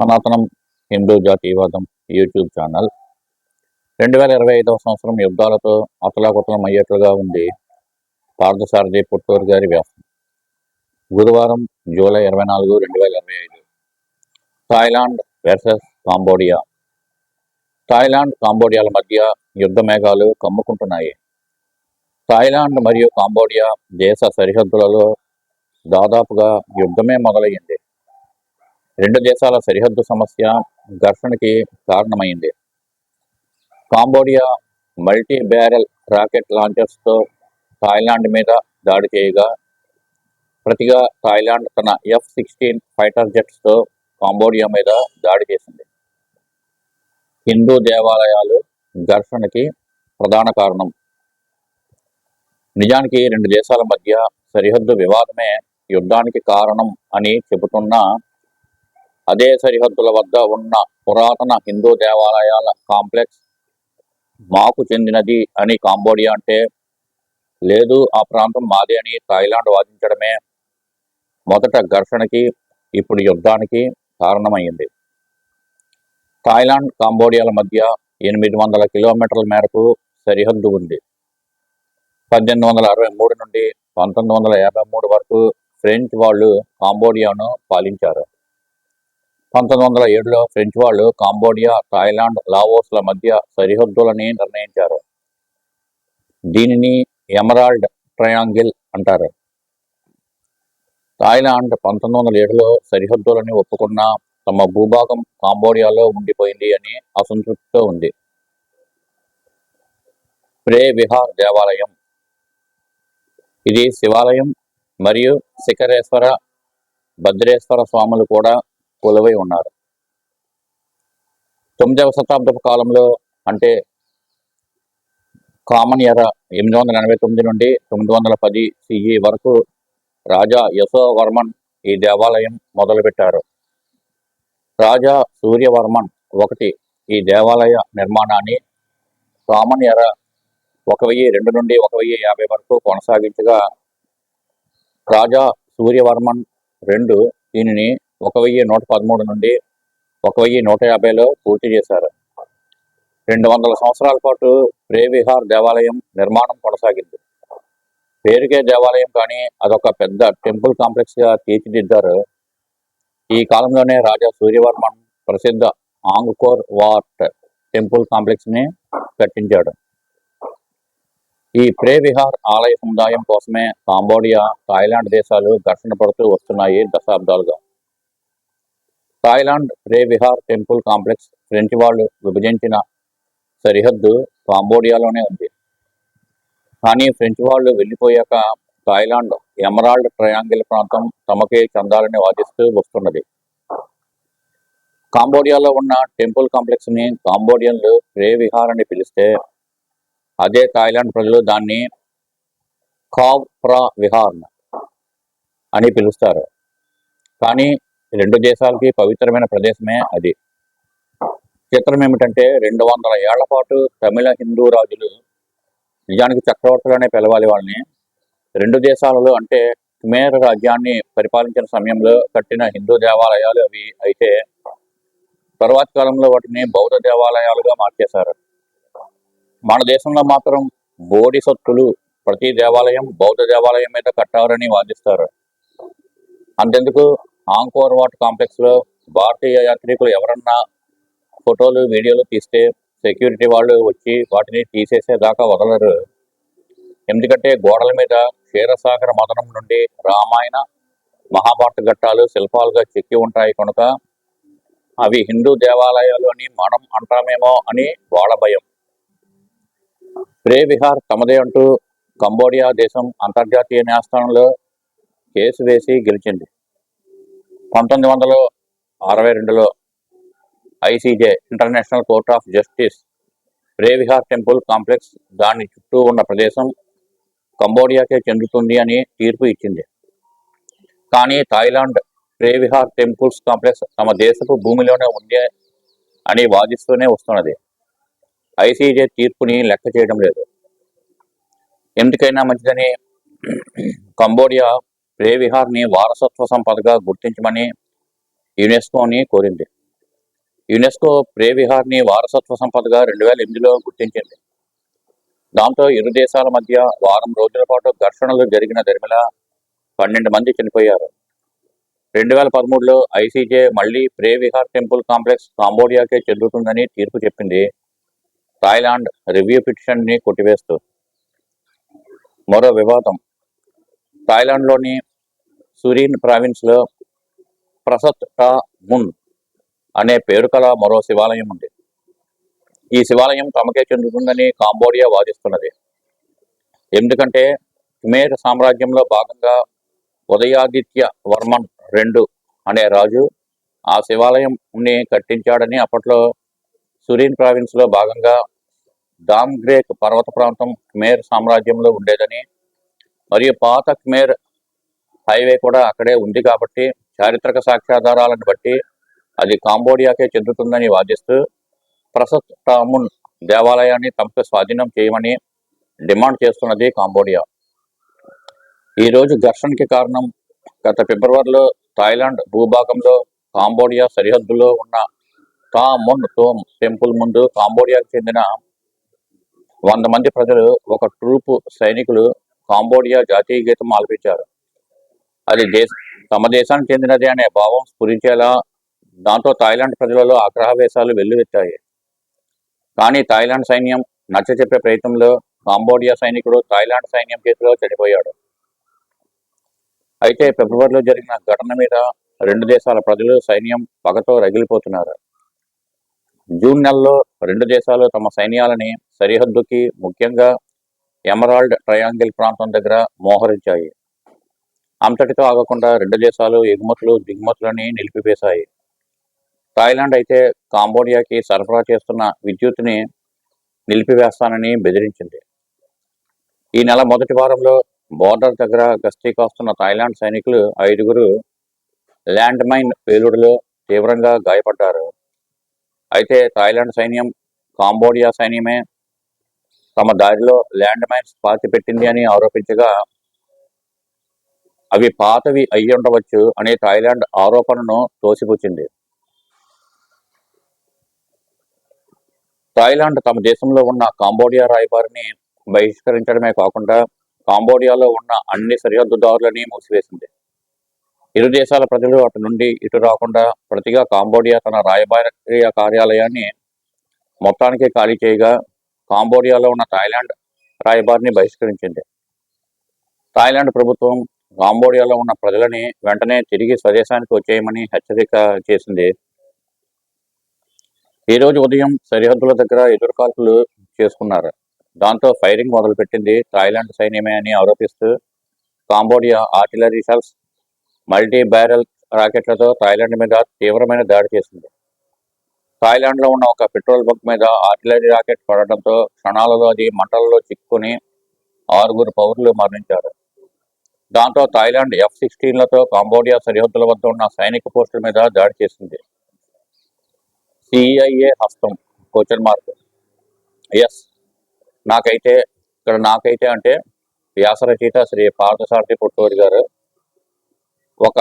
సనాతనం హిందూ జాతీయవాదం YouTube channel. రెండు వేల ఇరవై ఐదవ సంవత్సరం యుద్ధాలతో అతలాకుతలం అయ్యేట్లుగా ఉంది పార్థసారథి పుట్టూరు గారి వ్యాసం. గురువారం జూలై ఇరవై నాలుగు రెండు వేల ఇరవై ఐదు. Thailand versus Cambodia. థాయిలాండ్ కాంబోడియాల మధ్య యుద్ధ మేఘాలు కమ్ముకుంటున్నాయి. థాయిలాండ్ మరియు కాంబోడియా దేశ సరిహద్దులలో దాదాపుగా యుద్ధమే మొదలయ్యింది. రెండు దేశాల సరిహద్దు సమస్య ఘర్షణకి కారణమైంది. కాంబోడియా మల్టీ బ్యారెల్ రాకెట్ లాంచర్స్తో థాయిలాండ్ మీద దాడి చేయగా ప్రతిగా థాయిలాండ్ తన ఎఫ్ సిక్స్టీన్ ఫైటర్ జెట్స్తో కాంబోడియా మీద దాడి చేసింది. హిందూ దేవాలయాలు ఘర్షణకి ప్రధాన కారణం. నిజానికి రెండు దేశాల మధ్య సరిహద్దు వివాదమే యుద్ధానికి కారణం అని చెబుతున్నా అదే సరిహద్దుల వద్ద ఉన్న పురాతన హిందూ దేవాలయాల కాంప్లెక్స్ మాకు చెందినది అని కాంబోడియా అంటే లేదు ఆ ప్రాంతం మాదే అని థాయిలాండ్ వాదించడమే మొదట ఘర్షణకి ఇప్పుడు యుద్ధానికి కారణమైంది. థాయిలాండ్ కాంబోడియాల మధ్య ఎనిమిది వందల కిలోమీటర్ల మేరకు సరిహద్దు ఉంది. పద్దెనిమిది వందల అరవై మూడు నుండి పంతొమ్మిది వందల యాభై మూడు వరకు ఫ్రెంచ్ వాళ్ళు కాంబోడియాను పాలించారు. పంతొమ్మిది వందల ఏడులో ఫ్రెంచ్ వాళ్ళు కాంబోడియా థాయిలాండ్ లావోస్ల మధ్య సరిహద్దులని నిర్ణయించారు. దీనిని ఎమరాల్డ్ ట్రయాంగిల్ అంటారు. థాయిలాండ్ పంతొమ్మిది వందల ఏడులో సరిహద్దులని ఒప్పుకున్న తమ భూభాగం కాంబోడియాలో ఉండిపోయింది అని అసంతృప్తితో ఉంది. ప్రే విహార్ దేవాలయం. ఇది శివాలయం మరియు శిఖరేశ్వర భద్రేశ్వర స్వాములు కూడా కొలువై ఉన్నారు. తొమ్మిదవ శతాబ్దపు కాలంలో అంటే కామన్ ఎర ఎనిమిది వందల ఎనభై తొమ్మిది నుండి తొమ్మిది వందల పది సిఈ వరకు రాజా యశోవర్మన్ ఈ దేవాలయం మొదలుపెట్టారు. రాజా సూర్యవర్మన్ ఒకటి ఈ దేవాలయ నిర్మాణాన్ని కామన్ ఎర ఒక వెయ్యి రెండు నుండి ఒక వెయ్యి యాభై వరకు కొనసాగించగా రాజా సూర్యవర్మన్ రెండు దీనిని ఒక వెయ్యి నూట పదమూడు నుండి ఒక వెయ్యి నూట యాభైలో పూర్తి చేశారు. రెండు వందల సంవత్సరాల పాటు ప్రేవిహార్ దేవాలయం నిర్మాణం కొనసాగింది. పేరుకే దేవాలయం కానీ అదొక పెద్ద టెంపుల్ కాంప్లెక్స్గా తీర్చిదిద్దారు. ఈ కాలంలోనే రాజా సూర్యవర్మన్ ప్రసిద్ధ ఆంగ్కోర్ వాట్ టెంపుల్ కాంప్లెక్స్ని కట్టించాడు. ఈ ప్రే విహార్ ఆలయ సముదాయం కోసమే కాంబోడియా థాయిలాండ్ దేశాలు ఘర్షణ పడుతూ వస్తున్నాయి దశాబ్దాలుగా. Thailand Preah Vihear temple complex French వాళ్ళు విభజించిన సరిహద్దు కాంబోడియాలోనే ఉంది. కానీ ఫ్రెంచ్ వాళ్ళు వెళ్ళిపోయాక థాయిలాండ్ ఎమరాల్డ్ ట్రయాంగిల్ ప్రాంతం తమకే చెందాలని వాదిస్తూ వస్తున్నది. కాంబోడియాలో ఉన్న టెంపుల్ కాంప్లెక్స్ని కాంబోడియన్లు ప్రే విహార్ అని పిలిస్తే అదే థాయిలాండ్ ప్రజలు దాన్ని కావ్ ప్రా విహార్ అని పిలుస్తారు. కానీ రెండు దేశాలకి పవిత్రమైన ప్రదేశమే అది. చిత్రం ఏమిటంటే రెండు వందల ఏళ్ళ పాటు తమిళ హిందూ రాజులు నిజానికి చక్రవర్తులనే పిలవాలి వాళ్ళని. రెండు దేశాలలో అంటే కుమేర రాజ్యాన్ని పరిపాలించిన సమయంలో కట్టిన హిందూ దేవాలయాలు అవి అయితే తర్వాత కాలంలో వాటిని బౌద్ధ దేవాలయాలుగా మార్చేశారు. మన దేశంలో మాత్రం బోడిసత్తులు ప్రతి దేవాలయం బౌద్ధ దేవాలయం మీద కట్టారని వాదిస్తారు. అంతెందుకు? ఆంకోర్ వాట్ కాంప్లెక్స్లో భారతీయ యాత్రికులు ఎవరన్నా ఫోటోలు వీడియోలు తీస్తే సెక్యూరిటీ వాళ్ళు వచ్చి వాటిని తీసేసేదాకా వదలరు. ఎందుకంటే గోడల మీద క్షీరసాగర మదనం నుండి రామాయణ మహాభారత ఘట్టాలు శిల్పాలుగా చెక్కి ఉంటాయి కనుక అవి హిందూ దేవాలయాలు అని మనం అంటామేమో అని వాళ్ళ భయం. ప్రే విహార్ తమదే అంటూ కంబోడియా దేశం అంతర్జాతీయ న్యాయస్థానంలో కేసు వేసి గెలిచింది. పంతొమ్మిది వందల అరవై రెండులో ICJ international court of justice Preah Vihear temple complex దాని చుట్టూ ఉన్న ప్రదేశం కంబోడియాకే చెందుతుంది అని తీర్పు ఇచ్చింది. కానీ Thailand Preah Vihear temples complex తమ దేశపు భూమిలోనే ఉంది అని వాదిస్తూనే వస్తున్నది. ఐసీజే తీర్పుని లెక్క చేయడం లేదు. ఎందుకైనా మంచిదని కంబోడియా ప్రే విహార్ని వారసత్వ సంపదగా గుర్తించమని యునెస్కోని కోరింది. యునెస్కో ప్రే విహార్ని వారసత్వ సంపదగా రెండు వేల ఎనిమిదిలో గుర్తించింది. దాంతో ఇరు దేశాల మధ్య వారం రోజుల పాటు ఘర్షణలు జరిగిన దరిమిల పన్నెండు మంది చనిపోయారు. రెండు వేల పదమూడులో ఐసీజే మళ్ళీ ప్రే విహార్ టెంపుల్ కాంప్లెక్స్ కాంబోడియాకే చెందుతుందని తీర్పు చెప్పింది థాయిలాండ్ రివ్యూ పిటిషన్ని కొట్టివేస్తూ. మరో వివాదం. థాయిలాండ్లోని సురీన్ ప్రావిన్స్లో ప్రసత్ టా మున్ అనే పేరు కల మరో శివాలయం ఉంది. ఈ శివాలయం తమకే చెందుతుందని కాంబోడియా వాదిస్తున్నది. ఎందుకంటే ఖమేర్ సామ్రాజ్యంలో భాగంగా ఉదయాదిత్య వర్మన్ రెండు అనే రాజు ఆ శివాలయంని కట్టించాడని అప్పట్లో సురీన్ ప్రావిన్స్లో భాగంగా దామ్గ్రేక్ పర్వత ప్రాంతం ఖమేర్ సామ్రాజ్యంలో ఉండేదని మరియు పాత ఖమేర్ హైవే కూడా అక్కడే ఉంది కాబట్టి చారిత్రక సాక్ష్యాధారాలను బట్టి అది కాంబోడియాకే చెందుతుందని వాదిస్తూ ప్రసత్ టామున్ దేవాలయాన్ని తమకు స్వాధీనం చేయమని డిమాండ్ చేస్తున్నది కాంబోడియా. ఈ రోజు ఘర్షణకి కారణం గత ఫిబ్రవరిలో థాయిలాండ్ భూభాగంలో కాంబోడియా సరిహద్దులో ఉన్న తా మున్ తోమ్ టెంపుల్ ముందు కాంబోడియాకు చెందిన వంద మంది ప్రజలు ఒక ట్రూపు సైనికులు కాంబోడియా జాతీయ గీతం ఆలపించారు. అది దేశ తమ దేశానికి చెందినది అనే భావం స్ఫురించేలా దాంతో థాయిలాండ్ ప్రజలలో ఆగ్రహవేశాలు వెల్లువెత్తాయి. కానీ థాయిలాండ్ సైన్యం నచ్చ చెప్పే ప్రయత్నంలో కాంబోడియా సైనికుడు థాయిలాండ్ సైన్యం చేతిలో చనిపోయాడు అయితే ఫిబ్రవరిలో జరిగిన ఘటన మీద రెండు దేశాల ప్రజలు సైన్యం పగతో రగిలిపోతున్నారు. జూన్ నెలలో రెండు దేశాలు తమ సైన్యాలని సరిహద్దుకి ముఖ్యంగా ఎమరాల్డ్ ట్రయాంగిల్ ప్రాంతం దగ్గర మోహరించాయి. అంతటితో ఆగకుండా రెండు దేశాలు ఎగుమతులు దిగుమతులని నిలిపివేశాయి. థాయిలాండ్ అయితే కాంబోడియాకి సరఫరా చేస్తున్న విద్యుత్ని నిలిపివేస్తానని బెదిరించింది. ఈ నెల మొదటి వారంలో బోర్డర్ దగ్గర గస్తీ కాస్తున్న థాయిలాండ్ సైనికులు ఐదుగురు ల్యాండ్ మైన్ పేలుడులో తీవ్రంగా గాయపడ్డారు. అయితే థాయిలాండ్ సైన్యం కాంబోడియా సైన్యమే తమ దారిలో ల్యాండ్ మైన్స్ పాతిపెట్టింది అని ఆరోపించగా అవి పాతవి అయి ఉండవచ్చు అనే థాయిలాండ్ ఆరోపణను తోసిపుచ్చింది. థాయిలాండ్ తమ దేశంలో ఉన్న కాంబోడియా రాయబారిని బహిష్కరించడమే కాకుండా కాంబోడియాలో ఉన్న అన్ని సరిహద్దుదారులని మూసివేసింది. ఇరు దేశాల ప్రజలు అటు నుండి ఇటు రాకుండా ప్రతిగా కాంబోడియా తన రాయబారి కార్యాలయాన్ని మొత్తానికి ఖాళీ చేయగా కాంబోడియాలో ఉన్న థాయిలాండ్ రాయబారిని బహిష్కరించింది. థాయిలాండ్ ప్రభుత్వం కాంబోడియాలో ఉన్న ప్రజలని వెంటనే తిరిగి స్వదేశానికి వచ్చేయమని హెచ్చరిక చేసింది. ఈ రోజు ఉదయం సరిహద్దుల దగ్గర ఎదురుకాల్పులు చేసుకున్నారు. దాంతో ఫైరింగ్ మొదలుపెట్టింది థాయిలాండ్ సైన్యమే అని ఆరోపిస్తూ Cambodia artillery shells multi barrel రాకెట్లతో Thailand మీద తీవ్రమైన దాడి చేసింది. థాయిలాండ్లో ఉన్న ఒక పెట్రోల్ బంక్ మీద ఆర్టిలరీ రాకెట్ పడడంతో క్షణాలలో అది మంటలలో చిక్కుని ఆరుగురు పౌరులు మరణించారు. దాంతో థాయిలాండ్ ఎఫ్ సిక్స్టీన్లతో కాంబోడియా సరిహద్దుల వద్ద ఉన్న సైనిక పోస్టుల మీద దాడి చేసింది. సిఐఏ హస్తం క్వశ్చన్ మార్క్ ఎస్ నాకైతే ఇక్కడ నాకైతే అంటే వ్యాసరచయిత శ్రీ పార్థసారథి పుట్టూరి గారు ఒక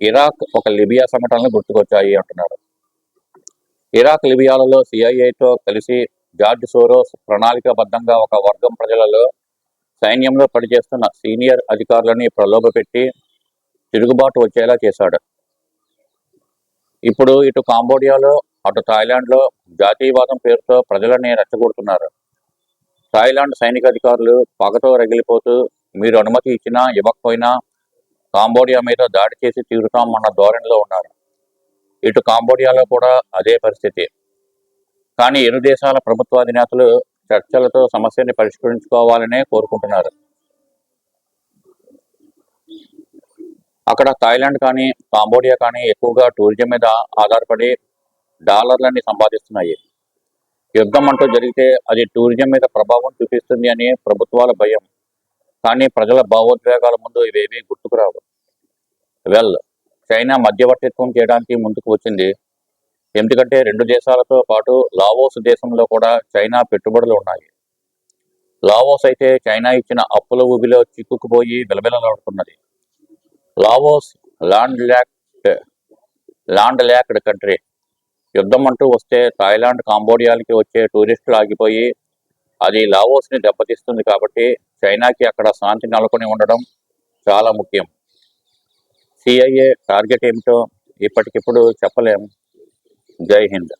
ఇరాక్ ఒక లిబియా సంఘటనలు గుర్తుకొచ్చాయి అంటున్నారు. ఇరాక్ లిబియాలలో సిఐఏతో కలిసి జార్జ్ సోరోస్ ప్రణాళికాబద్ధంగా ఒక వర్గం ప్రజలలో సైన్యంలో పనిచేస్తున్న సీనియర్ అధికారులని ప్రలోభపెట్టి తిరుగుబాటు వచ్చేలా చేశాడు. ఇప్పుడు ఇటు కాంబోడియాలో అటు థాయిలాండ్లో జాతీయవాదం పేరుతో ప్రజలని రెచ్చగొడుతున్నారు. థాయిలాండ్ సైనిక అధికారులు పగతో రగిలిపోతూ మీరు అనుమతి ఇచ్చినా ఇవ్వకపోయినా కాంబోడియా మీద దాడి చేసి తీరుతామన్న ధోరణిలో ఉన్నారు. ఇటు కాంబోడియాలో కూడా అదే పరిస్థితి. కానీ ఇరు దేశాల ప్రభుత్వాధినేతలు చర్చలతో సమస్యని పరిష్కరించుకోవాలనే కోరుకుంటున్నారు. అక్కడ థాయిలాండ్ కానీ కాంబోడియా కానీ ఎక్కువగా టూరిజం మీద ఆధారపడి డాలర్లని సంపాదిస్తున్నాయి. యుద్ధం అంటూ జరిగితే అది టూరిజం మీద ప్రభావం చూపిస్తుంది అని ప్రభుత్వాల భయం. కానీ ప్రజల భావోద్వేగాల ముందు ఇవేమీ గుర్తుకురావు వెల్ చైనా మధ్యవర్తిత్వం చేయడానికి ముందుకు వచ్చింది. ఎందుకంటే రెండు దేశాలతో పాటు లావోస్ దేశంలో కూడా చైనా పెట్టుబడులు ఉన్నాయి. లావోస్ అయితే చైనా ఇచ్చిన అప్పుల ఊబిలో చిక్కుకుపోయి విలవిలలాడుతున్నది Laos land locked land locked country. యుద్ధం అంటూ వస్తే థాయిలాండ్ కాంబోడియాలకి వచ్చే టూరిస్టులు ఆగిపోయి అది లావోస్ని దెబ్బతీస్తుంది కాబట్టి చైనాకి అక్కడ శాంతి నెలకొని ఉండడం చాలా ముఖ్యం. సిఐఏ టార్గెట్ ఏమిటో ఇప్పటికిప్పుడు చెప్పలేము జై హింద్